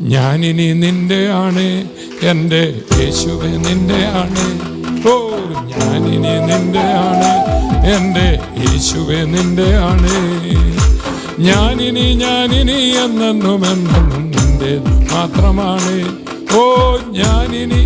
ഞാനിനി നിന്റെ ആണ് എന്റെ യേശുവെ നിന്റെ ആണ്. ഓ ഞാനിനി നിന്റെ ആണ് എന്റെ യേശുവെ നിന്റെ ആണ്. ഞാനിനി ഞാനിനി എന്നെന്നും എന്നെന്നും നിന്റെ മാത്രമാണ്. ഓ ഞാനിനി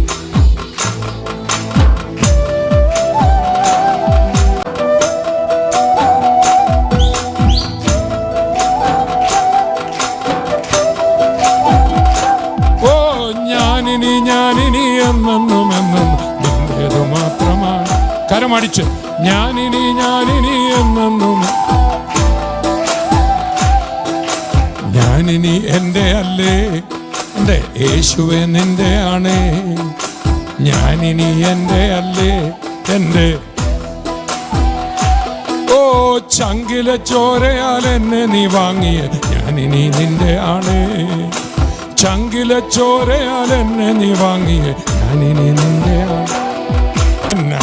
ഞാനിനി എന്നെന്നും എന്നും നിന്റേത് മാത്രമാണ് കരമടിച്ച് ഞാനിനി ഞാനിനി എന്നെന്നും. ഞാനിനി എന്റെ അല്ലേ? എന്റെ യേശുവെ നിന്റെ ആണ്. ഞാനിനി എന്റെ അല്ലേ? എന്റെ ഓ ചങ്കിലെ ചോരയാൽ എന്നെ നീ വാങ്ങിയ. ഞാനിനി നിന്റെ ആണ്. ചങ്കിലെ ചോരയാൽ എന്നെ നീ വാങ്ങിയ. ഞാനിനി നിന്റെയാണ്.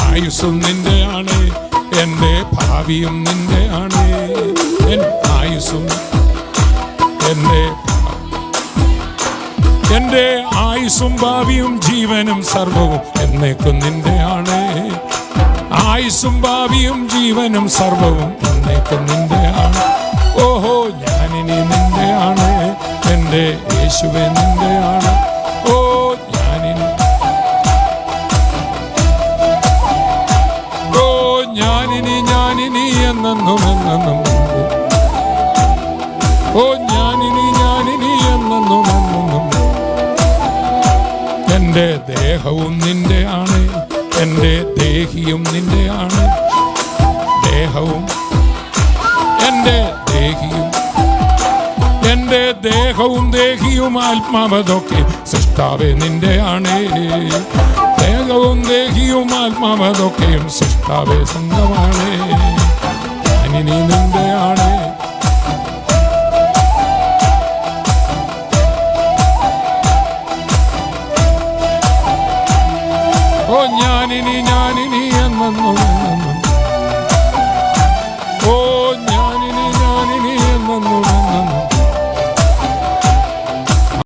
ആയുസ്സും നിന്റെ ആണ് എന്റെ ഭാവിയും നിന്റെയാണ്. എൻ ആയുസ്സും. എന്റെ എന്റെ ആയുസ്സും ഭാവിയും ജീവനും സർവവും എന്നേക്കും നിന്റെയാണ്. ആയുസ്സും ഭാവിയും ജീവനും സർവവും എന്നേക്കും യേശുവെ നിന്റെയാണ് ഓ ഞാനിനി. ഓ ഞാനിനി ഞാനിനി എന്നെന്നും എന്നെന്നും ഓ ഞാനിനി ഞാനിനി എന്നെന്നും എന്നെന്നും എന്റെ ദേഹവും നിന്റെ ആണ്. എന്റെ ദേഹിയും നിന്റെ ആണ്. ദേഹവും. എന്റെ ദേഹിയും എന്റെ ദേഹവും ദേഹിയും ആത്മാവതൊക്കെ സൃഷ്ടാവേ നിന്റെ ആണ് ദേഹവും ദേഹിയും ആത്മാവതൊക്കെയും സൃഷ്ടാവേ സ്വന്തമാണ്. ഞാനിനി നിന്റെ ആണ് ഓ ഞാനിനി ഞാനിനി എന്നെന്നും